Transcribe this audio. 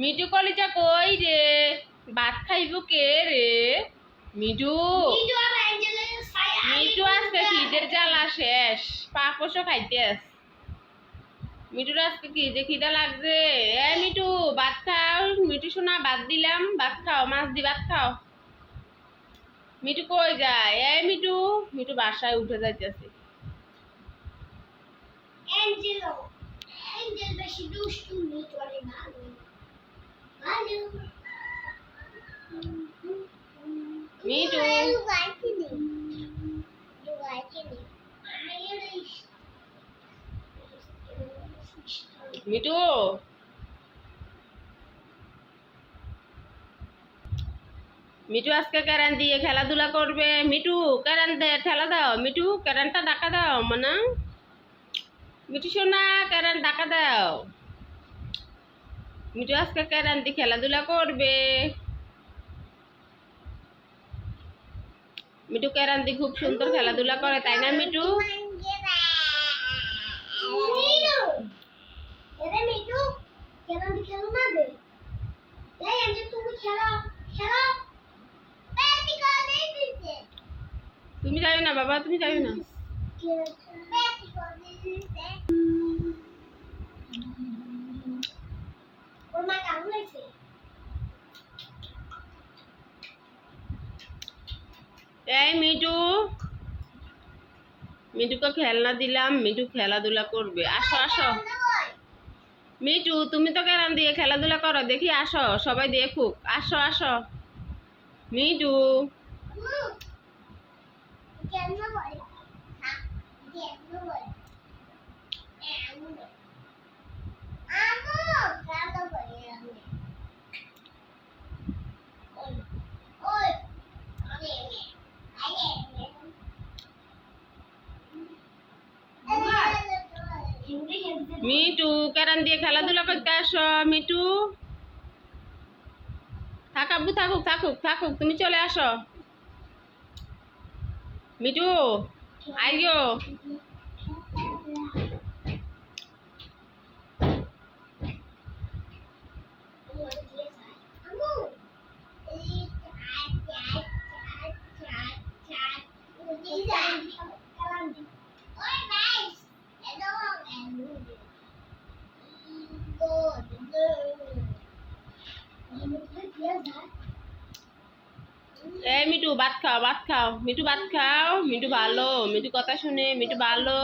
মিঠু কলিজা কই রে? ভাত খাইব কে রে? মিঠু। মিঠু আজকে খিদের জ্বালা শেষ। পাপসও খাইতেস। মিঠুর আজকে কি যে খিদা লাগছে। এ মিঠু ভাত খাও। মিঠু শোনা ভাত দিলাম। ভাত খাও মাছ দি ভাত খাও। মিঠু কই যায়? এ মিঠু মিঠু বাসায় উঠে যাইতেছে। অ্যাঞ্জেলো অ্যাঞ্জেল বেশি দুষ্টুমি করে ভালো ভালো মিঠু মিঠু মিঠু আজকে ক্যারান দিয়ে খেলাধুলা করবে। মিঠু ক্যারান দে ঠেলা দাও। মিঠু ক্যারানটা ডাকা দাও মানা। মিঠু সোনা ক্যারান ডাকা দাও। মিঠু আজকে ক্যারান দিয়ে খেলাধুলা করবে। মিঠু ক্যারান দিয়ে খুব সুন্দর খেলাধুলা করে তাই না মিঠু? তুমি যাবে না বাবা তুমি যাবে না। এই মিটু মিঠুকে খেলনা দিলাম মিটু খেলাধুলা করবে। আসো আসো। মিটু তুমি তো কেরাম দিয়ে খেলাধুলা করো, দেখি আসো, সবাই দেখুক। আসো আসো। মিটু কেন মিঠু কেরান দিয়ে খেলাধুলা করতে আসো, মিটু। থাক আব্বু, থাকুক থাকুক থাকুক, তুমি চলে আসো। মিটু আইগো এই মিঠু, ভাত খাও ভাত খাও। মিঠু, ভাত খাও। মিঠু ভালো। মিঠু কথা শুনে, মিঠু ভালো।